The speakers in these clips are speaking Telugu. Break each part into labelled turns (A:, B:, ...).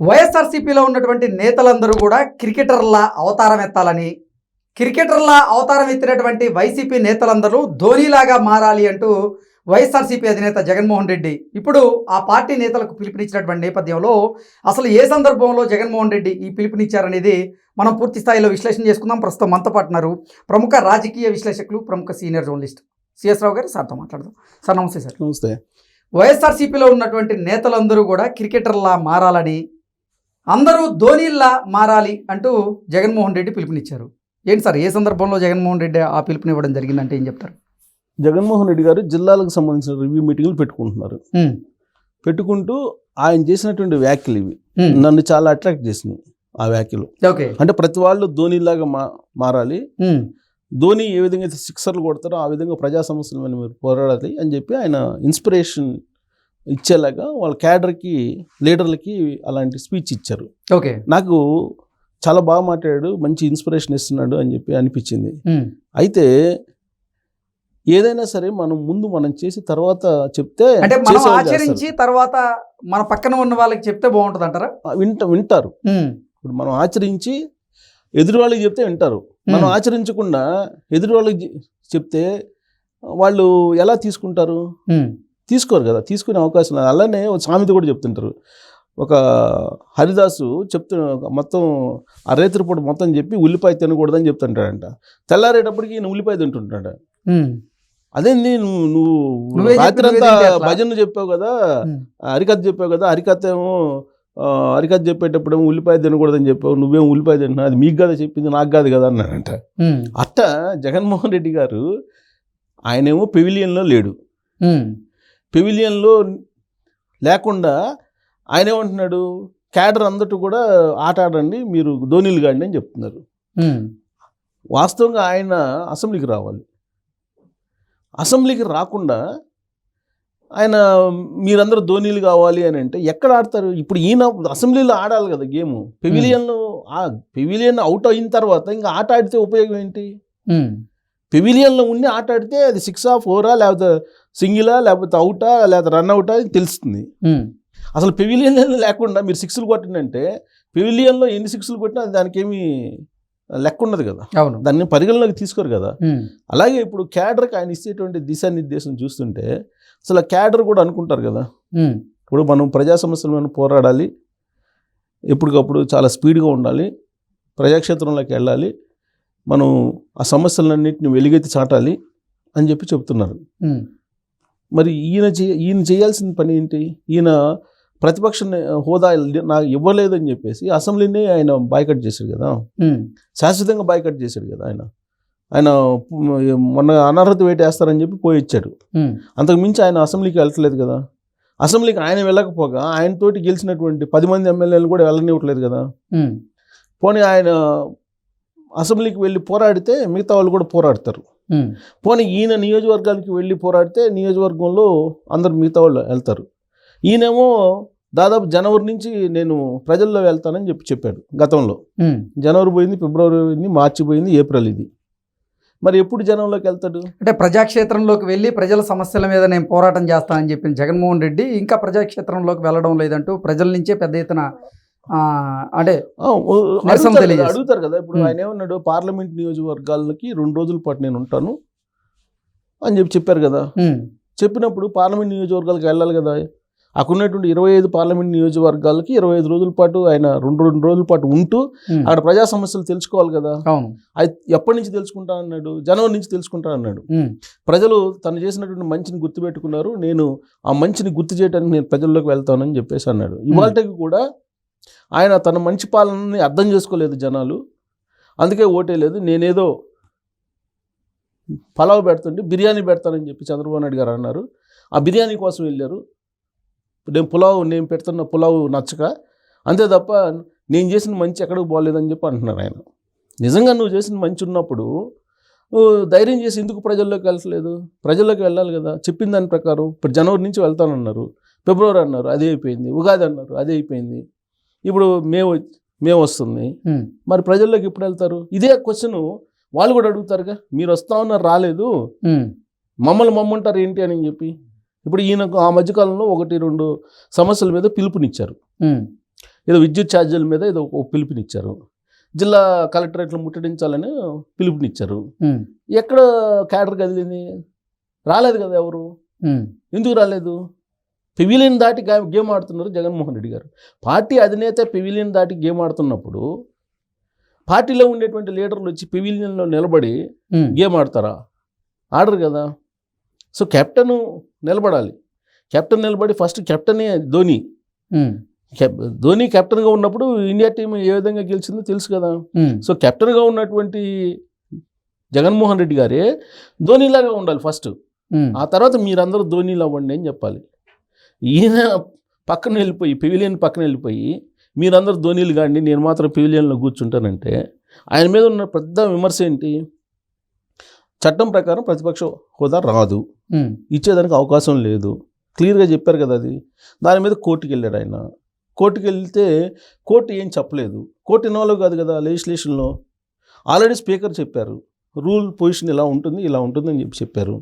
A: వైఎస్ఆర్సీపీలో ఉన్నటువంటి నేతలందరూ కూడా క్రికెటర్ల అవతారం ఎత్తాలని క్రికెటర్ల అవతారం ఎత్తినటువంటి వైసీపీ నేతలందరూ ధోనీలాగా మారాలి అంటూ వైఎస్ఆర్సీపీ అధినేత జగన్మోహన్ రెడ్డి ఇప్పుడు ఆ పార్టీ నేతలకు పిలుపునిచ్చినటువంటి నేపథ్యంలో అసలు ఏ సందర్భంలో జగన్మోహన్ రెడ్డి ఈ పిలుపునిచ్చారనేది మనం పూర్తి స్థాయిలో విశ్లేషణ చేసుకుందాం. ప్రస్తుతం మనతో పాటు ఉన్నారు ప్రముఖ రాజకీయ విశ్లేషకులు ప్రముఖ సీనియర్ జర్నలిస్ట్ సిఎస్ రావు గారు. సార్తో మాట్లాడదాం. సార్ నమస్తే సార్.
B: నమస్తే.
A: వైఎస్ఆర్సీపీలో ఉన్నటువంటి నేతలందరూ కూడా క్రికెటర్లా మారాలని అందరూ ధోనీల్లా మారాలి అంటూ జగన్మోహన్ రెడ్డి పిలుపునిచ్చారు. ఏంటి సార్ ఏ సందర్భంలో జగన్మోహన్ రెడ్డి ఆ పిలుపునివ్వడం జరిగిందంటే ఏం చెప్తారు?
B: జగన్మోహన్ రెడ్డి గారు జిల్లాలకు సంబంధించిన రివ్యూ మీటింగ్లు పెట్టుకుంటున్నారు. పెట్టుకుంటూ ఆయన చేసినటువంటి వ్యాఖ్యలు ఇవి. నన్ను చాలా అట్రాక్ట్ చేసినాయి ఆ వ్యాఖ్యలు.
A: ఓకే.
B: అంటే ప్రతి వాళ్ళు ధోనిలాగా మా మారాలి. ధోని ఏ విధంగా అయితే సిక్సర్లు కొడతారో ఆ విధంగా ప్రజా సమస్యల మీద మీరు పోరాడాలి అని చెప్పి ఆయన ఇన్స్పిరేషన్ ఇచ్చేలాగా వాళ్ళ క్యాడర్కి లీడర్లకి అలాంటి స్పీచ్ ఇచ్చారు.
A: ఓకే.
B: నాకు చాలా బాగా మాట్లాడాడు మంచి ఇన్స్పిరేషన్ ఇస్తున్నాడు అని చెప్పి అనిపించింది. అయితే ఏదైనా సరే మనం ముందు మనం చేసి తర్వాత చెప్తే
A: అంటే మనం ఆచరించి తర్వాత మన పక్కన ఉన్న వాళ్ళకి చెప్తే బాగుంటుంది అంటారా.
B: వింట వింటారు. ఇప్పుడు మనం ఆచరించి ఎదురు వాళ్ళకి చెప్తే వింటారు. మనం ఆచరించకుండా ఎదురు వాళ్ళకి చెప్తే వాళ్ళు ఎలా తీసుకుంటారు? తీసుకోరు కదా తీసుకునే అవకాశం లేదు. అలానే ఒక సామెత కూడా చెప్తుంటారు. ఒక హరిదాసు చెప్తు మొత్తం ఆ పూట మొత్తం చెప్పి ఉల్లిపాయ తినకూడదని చెప్తుంటాడంట. తెల్లారేటప్పటికి ఈయన ఉల్లిపాయ తింటుంటాడు అదేంది నువ్వు నువ్వు రాత్రి అంతా? భజన చెప్పావు కదా హరికథ చెప్పావు కదా హరికథ ఏమో హరికథ చెప్పేటప్పుడు ఏమో ఉల్లిపాయ తినకూడదని చెప్పావు నువ్వేం ఉల్లిపాయ తింటున్నావు అది మీకు కదా చెప్పింది నాకు కాదు కదా అన్నాడంట. అట్ట జగన్మోహన్ రెడ్డి గారు ఆయనేమో పెవిలియన్లో లేడు. పెవిలియన్లో లేకుండా ఆయన ఏమంటున్నాడు? క్యాడర్ అందటూ కూడా ఆట ఆడండి మీరు ధోనీలు కాండి అని చెప్తున్నారు. వాస్తవంగా ఆయన అసెంబ్లీకి రావాలి. అసెంబ్లీకి రాకుండా ఆయన మీరందరూ ధోనీలు కావాలి అని అంటే ఎక్కడ ఆడతారు? ఇప్పుడు ఈయన అసెంబ్లీలో ఆడాలి కదా గేమ్. పెవిలియన్లో పెవిలియన్ అవుట్ అయిన తర్వాత ఇంకా ఆట ఆడితే ఉపయోగం ఏంటి? పెవిలియన్లో ఉండి ఆట ఆడితే అది సిక్సా ఫోరా లేకపోతే సింగిలా లేకపోతే అవుటా లేకపోతే రన్ అవుటా అని తెలుస్తుంది. అసలు పెవిలియన్ లేకుండా మీరు సిక్స్లు కొట్టినంటే పెవిలియన్లో ఎన్ని సిక్స్లు కొట్టినా అది దానికి ఏమీ లెక్క ఉండదు కదా.
A: అవును.
B: దాన్ని పరిగణలోకి తీసుకోరు కదా. అలాగే ఇప్పుడు క్యాడర్కి ఆయన ఇచ్చేటువంటి దిశానిర్దేశం చూస్తుంటే అసలు ఆ క్యాడర్ కూడా అనుకుంటారు కదా. ఇప్పుడు మనం ప్రజా సమస్యల మీద పోరాడాలి. ఎప్పటికప్పుడు చాలా స్పీడ్గా ఉండాలి. ప్రజాక్షేత్రంలోకి వెళ్ళాలి. మనం ఆ సమస్యలన్నింటిని వెలుగెత్తి చాటాలి అని చెప్పి చెప్తున్నారు. మరి ఈయన చే ఈయన చేయాల్సిన పని ఏంటి? ఈయన ప్రతిపక్ష హోదా నాకు ఇవ్వలేదని చెప్పేసి అసెంబ్లీని ఆయన బాయ్కట్ చేశాడు కదా. శాశ్వతంగా బాయ్కట్ చేశాడు కదా ఆయన. ఆయన మొన్న అనర్హత వేట వేస్తారని చెప్పి పోయి ఇచ్చాడు. అంతకు మించి ఆయన అసెంబ్లీకి వెళ్ళట్లేదు కదా. అసెంబ్లీకి ఆయన వెళ్ళకపోగా ఆయనతోటి గెలిచినటువంటి పది మంది ఎమ్మెల్యేలు కూడా వెళ్ళనివ్వట్లేదు కదా. పోనీ ఆయన అసెంబ్లీకి వెళ్ళి పోరాడితే మిగతా వాళ్ళు కూడా పోరాడతారు. పోనీ ఈయన నియోజకవర్గానికి వెళ్ళి పోరాడితే నియోజకవర్గంలో అందరు మిగతా వాళ్ళు వెళ్తారు. ఈయనేమో దాదాపు జనవరి నుంచి నేను ప్రజల్లో వెళ్తానని చెప్పి చెప్పాడు గతంలో. జనవరి పోయింది ఫిబ్రవరి పోయింది మార్చి పోయింది ఏప్రిల్ ఇది. మరి ఎప్పుడు జనంలోకి వెళ్తాడు?
A: అంటే ప్రజాక్షేత్రంలోకి వెళ్ళి ప్రజల సమస్యల మీద నేను పోరాటం చేస్తానని చెప్పిన జగన్మోహన్ రెడ్డి ఇంకా ప్రజాక్షేత్రంలోకి వెళ్ళడం లేదంటూ ప్రజల నుంచే పెద్ద ఎత్తున అంటే
B: అడుగుతారు కదా, ఇప్పుడు. ఆయన ఏమన్నాడు పార్లమెంట్ నియోజకవర్గాలకి రెండు రోజుల పాటు నేను ఉంటాను అని చెప్పి చెప్పారు కదా. చెప్పినప్పుడు పార్లమెంట్ నియోజకవర్గాలకు వెళ్ళాలి కదా. అక్కడ ఉన్నటువంటి ఇరవై ఐదు పార్లమెంట్ నియోజకవర్గాలకి ఇరవై ఐదు రోజుల పాటు ఆయన రెండు రెండు రోజుల పాటు ఉంటూ అక్కడ ప్రజా సమస్యలు తెలుసుకోవాలి కదా. ఎప్పటి నుంచి తెలుసుకుంటా అన్నాడు జనవరి నుంచి తెలుసుకుంటా అన్నాడు. ప్రజలు తను చేసినటువంటి మంచిని గుర్తుపెట్టుకున్నారు నేను ఆ మంచిని గుర్తు చేయడానికి నేను ప్రజల్లోకి వెళ్తానని చెప్పేసి అన్నాడు. ఇవాళకి కూడా ఆయన తన మంచి పాలనని అర్థం చేసుకోలేదు జనాలు. అందుకే ఓటేయలేదు నేనేదో పలావ్ పెడుతుంటే బిర్యానీ పెడతానని చెప్పి చంద్రబాబు నాయుడు గారు అన్నారు. ఆ బిర్యానీ కోసం వెళ్ళారు. నేను పులావ్ నేను పెడుతున్న పులావ్ నచ్చక. అంతే తప్ప నేను చేసిన మంచి ఎక్కడికి బాగోలేదని చెప్పి అంటున్నారు ఆయన. నిజంగా నువ్వు చేసిన మంచి ఉన్నప్పుడు ధైర్యం చేసి ఎందుకు ప్రజల్లోకి వెళ్ళలేదు ప్రజల్లోకి వెళ్ళాలి కదా. చెప్పిన దాని ప్రకారం. ఇప్పుడు జనవరి నుంచి వెళ్తానన్నారు. ఫిబ్రవరి అన్నారు. అదే అయిపోయింది. ఉగాది అన్నారు. అదే అయిపోయింది. ఇప్పుడు మే వ- మే వస్తుంది మరి ప్రజల్లోకి ఎప్పుడు వెళ్తారు? ఇదే క్వశ్చన్ వాళ్ళు కూడా అడుగుతారుగా. మీరు వస్తా ఉన్నారు రాలేదు. మమ్మల్ని మమ్మంటారు ఏంటి అని చెప్పి. ఇప్పుడు ఈయనకు ఆ మధ్యకాలంలో ఒకటి రెండు సమస్యల మీద పిలుపునిచ్చారు. ఏదో విద్యుత్ ఛార్జీల మీద ఏదో ఒక పిలుపునిచ్చారు. జిల్లా కలెక్టరేట్లు ముట్టడించాలని పిలుపునిచ్చారు. ఎక్కడ క్యాడర్ కదిలింది? రాలేదు కదా ఎవరు? ఎందుకు రాలేదు? పెవిలియన్ దాటి గేమ్ ఆడుతున్నారు జగన్మోహన్ రెడ్డి గారు. పార్టీ అధినేత పెవిలియన్ దాటి గేమ్ ఆడుతున్నప్పుడు పార్టీలో ఉండేటువంటి లీడర్లు వచ్చి పెవిలియన్లో నిలబడి గేమ్ ఆడతారా? ఆడరు కదా. సో కెప్టెన్ నిలబడాలి. కెప్టెన్ నిలబడి ఫస్ట్ కెప్టెనే ధోని. ధోని కెప్టెన్గా ఉన్నప్పుడు ఇండియా టీం ఏ విధంగా గెలిచిందో తెలుసు కదా. సో కెప్టెన్గా ఉన్నటువంటి జగన్మోహన్ రెడ్డి గారే ధోనిలాగా ఉండాలి ఫస్ట్. ఆ తర్వాత మీరందరూ ధోనీలు అవ్వండి అని చెప్పాలి. ఈయన పక్కన వెళ్ళిపోయి పెవిలియన్ పక్కన వెళ్ళిపోయి మీరందరూ ధోనీలు కాండి నేను మాత్రం పెవిలియన్లో కూర్చుంటానంటే ఆయన మీద ఉన్న పెద్ద విమర్శ ఏంటి? చట్టం ప్రకారం ప్రతిపక్ష హోదా రాదు. ఇచ్చేదానికి అవకాశం లేదు. క్లియర్గా చెప్పారు కదా అది. దాని మీద కోర్టుకి వెళ్ళాడు ఆయన. కోర్టుకి వెళ్తే కోర్టు ఏం చెప్పలేదు. కోర్టు ఇన్వాల్వ్ కాదు కదా లెజిస్లేషన్లో ఆల్రెడీ స్పీకర్ చెప్పారు. రూల్ పొజిషన్ ఇలా ఉంటుంది ఇలా ఉంటుంది అని చెప్పి చెప్పారు.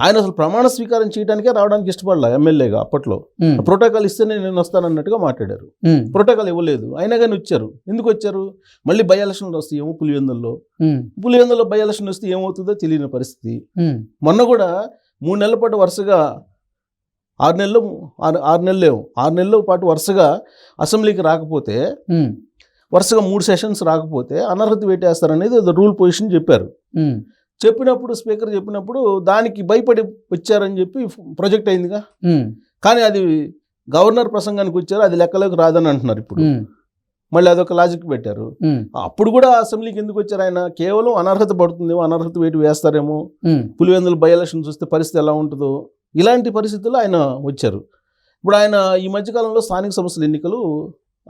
B: ఆయన అసలు ప్రమాణ స్వీకారం చేయడానికే రావడానికి ఇష్టపడలే ఎమ్మెల్యేగా అప్పట్లో. ప్రోటోకాల్ ఇస్తేనే నేను వస్తానన్నట్టుగా మాట్లాడారు. ప్రోటోకాల్ ఇవ్వలేదు. అయినా కానీ వచ్చారు. ఎందుకు వచ్చారు? మళ్ళీ బై ఎలక్షన్లు వస్తాయేమో పులివెందుల్లో.
A: ఉమ్,
B: పులివెందుల్లో బై ఎలక్షన్ వస్తే ఏమవుతుందో తెలియని పరిస్థితి. మొన్న కూడా మూడు నెలల పాటు వరుసగా ఆరు నెలలు ఆరు నెలలు ఆరు నెలల పాటు వరుసగా అసెంబ్లీకి రాకపోతే వరుసగా మూడు సెషన్స్ రాకపోతే అనర్హత పెట్టేస్తారనేది రూల్ పొజిషన్ చెప్పారు. చెప్పినప్పుడు స్పీకర్ చెప్పినప్పుడు దానికి భయపడి వచ్చారని చెప్పి ప్రొజెక్ట్ అయిందిగా. కానీ అది గవర్నర్ ప్రసంగానికి వచ్చారు అది లెక్కలోకి రాదని అంటున్నారు ఇప్పుడు. మళ్ళీ అదొక లాజిక్ పెట్టారు. అప్పుడు కూడా అసెంబ్లీకి ఎందుకు వచ్చారు ఆయన? కేవలం అనర్హత పడుతుందేమో అనర్హత వేటు వేస్తారేమో పులివెందులు బై ఎలక్షన్ చూస్తే పరిస్థితి ఎలా ఉంటుందో ఇలాంటి పరిస్థితుల్లో ఆయన వచ్చారు. ఇప్పుడు ఆయన ఈ మధ్యకాలంలో స్థానిక సంస్థల ఎన్నికలు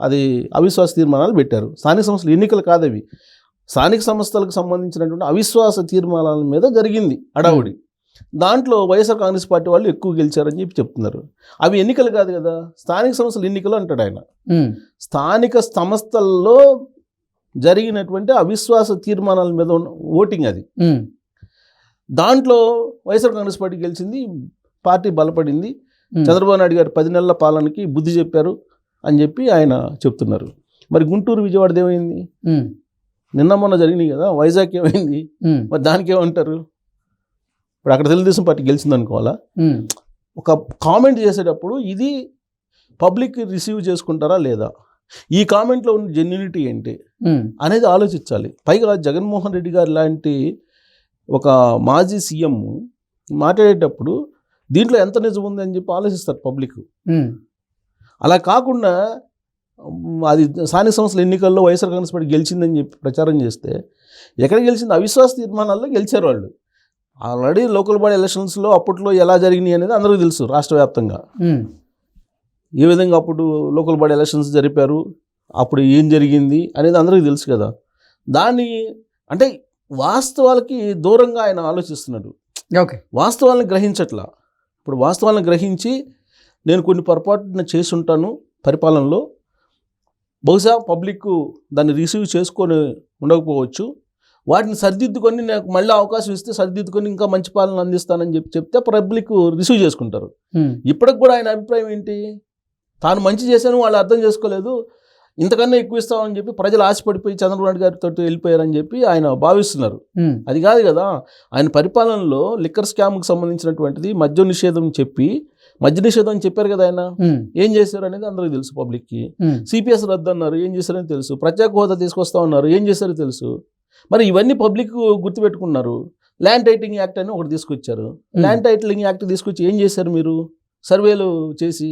B: అది అవిశ్వాస తీర్మానాలు పెట్టారు. స్థానిక సంస్థల ఎన్నికలు కాదవి. స్థానిక సంస్థలకు సంబంధించినటువంటి అవిశ్వాస తీర్మానాల మీద జరిగింది అడావుడి. దాంట్లో వైఎస్ఆర్ కాంగ్రెస్ పార్టీ వాళ్ళు ఎక్కువ గెలిచారని చెప్పి చెప్తున్నారు. అవి ఎన్నికలు కాదు కదా? స్థానిక సంస్థల ఎన్నికలు అంటాడు ఆయన. స్థానిక సంస్థల్లో జరిగినటువంటి అవిశ్వాస తీర్మానాల మీద ఓటింగ్ అది. దాంట్లో వైఎస్ఆర్ కాంగ్రెస్ పార్టీ గెలిచింది పార్టీ బలపడింది. చంద్రబాబు నాయుడు గారు పది నెలల పాలనకి బుద్ధి చెప్పారు. అని చెప్పి ఆయన చెప్తున్నారు. మరి గుంటూరు విజయవాడది ఏమైంది? నిన్న మొన్న జరిగినాయి కదా వైజాగ్ ఏమైంది? మరి దానికి ఏమంటారు? ఇప్పుడు అక్కడ తెలుగుదేశం పార్టీ గెలిచింది అనుకోవాలా ఒక కామెంట్ చేసేటప్పుడు ఇది పబ్లిక్ రిసీవ్ చేసుకుంటారా లేదా? ఈ కామెంట్లో ఉన్న జెన్యునిటీ ఏంటి? అనేది ఆలోచించాలి. పైగా జగన్మోహన్ రెడ్డి గారు లాంటి ఒక మాజీ సీఎం మాట్లాడేటప్పుడు దీంట్లో ఎంత నిజం ఉంది అని చెప్పి ఆలోచిస్తారు పబ్లిక్. అలా కాకుండా అది స్థానిక సంస్థల ఎన్నికల్లో వైఎస్ఆర్ కాంగ్రెస్ పార్టీ గెలిచిందని చెప్పి ప్రచారం చేస్తే ఎక్కడ గెలిచింది? అవిశ్వాస తీర్మానాల్లో గెలిచారు వాళ్ళు. ఆల్రెడీ లోకల్ బాడీ ఎలక్షన్స్లో అప్పట్లో ఎలా జరిగినాయి అనేది అందరికీ తెలుసు రాష్ట్ర వ్యాప్తంగా. ఏ విధంగా అప్పుడు లోకల్ బాడీ ఎలక్షన్స్ జరిపారు? అప్పుడు ఏం జరిగింది? అనేది అందరికీ తెలుసు కదా. దాన్ని అంటే వాస్తవాలకి దూరంగా ఆయన ఆలోచిస్తున్నాడు.
A: ఓకే.
B: వాస్తవాలను గ్రహించట్లా. ఇప్పుడు వాస్తవాలను గ్రహించి నేను కొన్ని పొరపాటున చేసి ఉంటాను పరిపాలనలో. బహుశా పబ్లిక్ దాన్ని రిసీవ్ చేసుకొని ఉండకపోవచ్చు. వాటిని సరిదిద్దుకొని నాకు మళ్ళీ అవకాశం ఇస్తే సరిదిద్దుకొని ఇంకా మంచి పాలన అందిస్తానని చెప్పి చెప్తే పబ్లిక్ రిసీవ్ చేసుకుంటారు. ఇప్పటికి కూడా ఆయన అభిప్రాయం ఏంటి? తాను మంచి చేశాను వాళ్ళు అర్థం చేసుకోలేదు. ఇంతకన్నా ఎక్కువ ఇస్తామని చెప్పి ప్రజలు ఆశపడిపోయి చంద్రబాబు నాయుడు గారితో వెళ్ళిపోయారని చెప్పి ఆయన భావిస్తున్నారు. అది కాదు కదా. ఆయన పరిపాలనలో లిక్కర్ స్కామ్కి సంబంధించినటువంటిది మద్య నిషేధం చెప్పి మద్య నిషేధం అని చెప్పారు కదా ఆయన. ఏం చేశారు అనేది అందరికీ తెలుసు పబ్లిక్కి
A: ఉమ్,
B: సిపిఎస్ రద్దు అన్నారు ఏం చేశారని తెలుసు. ప్రత్యేక హోదా తీసుకొస్తా ఉన్నారు ఏం చేశారో తెలుసు. మరి ఇవన్నీ పబ్లిక్ గుర్తుపెట్టుకున్నారు. ల్యాండ్ టైటింగ్ యాక్ట్ అని ఒకటి తీసుకొచ్చారు. ల్యాండ్ టైటిలింగ్ యాక్ట్ తీసుకొచ్చి ఏం చేశారు మీరు? సర్వేలు చేసి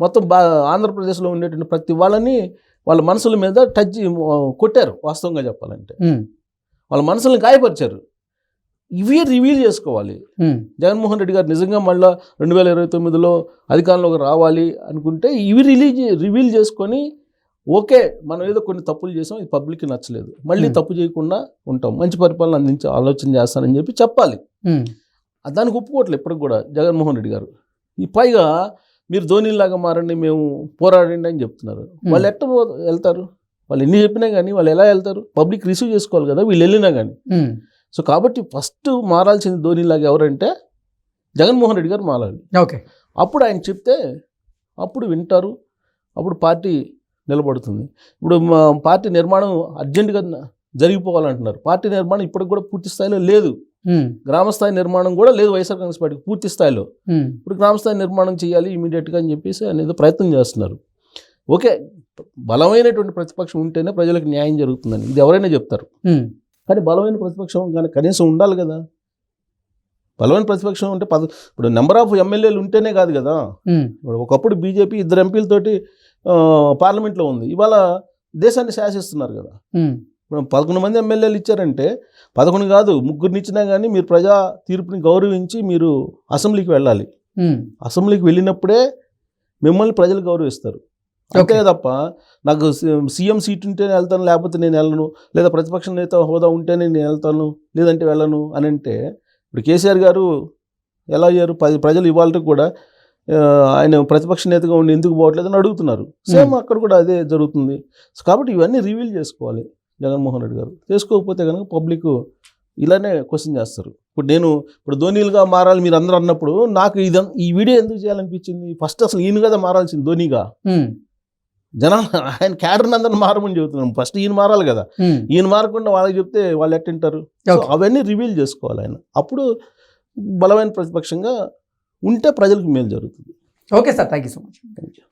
B: మొత్తం బా ఆంధ్రప్రదేశ్లో ఉండేటువంటి ప్రతి వాళ్ళని వాళ్ళ మనసుల మీద టచ్ కొట్టారు వాస్తవంగా చెప్పాలంటే. వాళ్ళ మనసులను గాయపరిచారు. ఇవి రివీల్ చేసుకోవాలి. జగన్మోహన్ రెడ్డి గారు నిజంగా మళ్ళీ రెండు వేల ఇరవై తొమ్మిదిలో అధికారంలోకి రావాలి అనుకుంటే ఇవి రిలీజ్ రివీల్ చేసుకొని ఓకే మనం ఏదో కొన్ని తప్పులు చేసాం ఇది పబ్లిక్కి నచ్చలేదు. మళ్ళీ. తప్పు చేయకుండా ఉంటాం. మంచి పరిపాలన అందించే ఆలోచన చేస్తానని చెప్పి చెప్పాలి. దానికి ఒప్పుకోవట్లేదు ఇప్పటికి కూడా జగన్మోహన్ రెడ్డి గారు. ఈ పైగా మీరు ధోనిలాగా మారండి మేము పోరాడండి అని చెప్తున్నారు. వాళ్ళు ఎట్ట పో- వెళ్తారు? వాళ్ళు ఎన్ని చెప్పినా కానీ వాళ్ళు ఎలా వెళ్తారు? పబ్లిక్ రిసీవ్ చేసుకోవాలి కదా వీళ్ళు వెళ్ళినా కానీ సో కాబట్టి ఫస్ట్ మారాల్సింది ధోనిలాగా ఎవరంటే జగన్మోహన్ రెడ్డి గారు మారాలి.
A: ఓకే.
B: అప్పుడు ఆయన చెప్తే అప్పుడు వింటారు అప్పుడు పార్టీ నిలబడుతుంది. ఇప్పుడు పార్టీ నిర్మాణం అర్జెంటుగా జరిగిపోవాలంటున్నారు. పార్టీ నిర్మాణం ఇప్పటికి కూడా పూర్తి స్థాయిలో లేదు. గ్రామస్థాయి నిర్మాణం కూడా లేదు వైఎస్ఆర్ కాంగ్రెస్ పార్టీకి పూర్తి స్థాయిలో. ఇప్పుడు గ్రామస్థాయి నిర్మాణం చేయాలి ఇమీడియట్గా అని చెప్పేసి అనేది ప్రయత్నం చేస్తున్నారు. ఓకే బలమైనటువంటి ప్రతిపక్షం ఉంటేనే ప్రజలకు న్యాయం జరుగుతుందని. ఇది ఎవరైనా చెప్తారు. కానీ బలమైన ప్రతిపక్షం కానీ కనీసం ఉండాలి కదా. బలమైన ప్రతిపక్షం ఉంటే పద ఇప్పుడు నెంబర్ ఆఫ్ ఎమ్మెల్యేలు ఉంటేనే కాదు కదా. ఇప్పుడు ఒకప్పుడు బీజేపీ ఇద్దరు ఎంపీలతోటి పార్లమెంట్లో ఉంది. ఇవాళ దేశాన్ని శాసిస్తున్నారు కదా. ఇప్పుడు పదకొండు మంది ఎమ్మెల్యేలు ఇచ్చారంటే పదకొండు కాదు ముగ్గురిని ఇచ్చినా కానీ మీరు ప్రజా తీర్పుని గౌరవించి మీరు అసెంబ్లీకి వెళ్ళాలి. అసెంబ్లీకి వెళ్ళినప్పుడే మిమ్మల్ని ప్రజలు గౌరవిస్తారు. అంతే. తప్ప నాకు సీఎం సీట్ ఉంటేనే వెళ్తాను లేకపోతే నేను వెళ్ళను లేదా ప్రతిపక్ష నేత హోదా ఉంటేనే నేను వెళ్తాను లేదంటే వెళ్ళను అని అంటే ఇప్పుడు కేసీఆర్ గారు ఎలా అయ్యారు? ప్రజలు ఇవాళ కూడా ఆయన ప్రతిపక్ష నేతగా ఉండి ఎందుకు పోవట్లేదని అడుగుతున్నారు. సేమ్ అక్కడ కూడా అదే జరుగుతుంది. కాబట్టి ఇవన్నీ రివీల్ చేసుకోవాలి జగన్మోహన్ రెడ్డి గారు. చేసుకోకపోతే కనుక పబ్లిక్ ఇలానే క్వశ్చన్ చేస్తారు. ఇప్పుడు నేను ఇప్పుడు ధోనీలుగా మారాలి మీరు అందరూ అన్నప్పుడు నాకు ఇదం ఈ వీడియో ఎందుకు చేయాలనిపించింది? ఫస్ట్ అసలు ఈయన కదా మారాల్సింది ధోనీగా. జనాలు ఆయన క్యాడర్ని అందరిని మారమని చెబుతున్నాం. ఫస్ట్ ఈయన మారాలి కదా. ఈయన మారకుండా వాళ్ళకి చెప్తే వాళ్ళు ఎట్టింటారు. అవన్నీ రివీల్ చేసుకోవాలి ఆయన. అప్పుడు బలమైన ప్రతిపక్షంగా ఉంటే ప్రజలకు మేలు జరుగుతుంది.
A: Okay sir. Thank you so much.
B: Thank you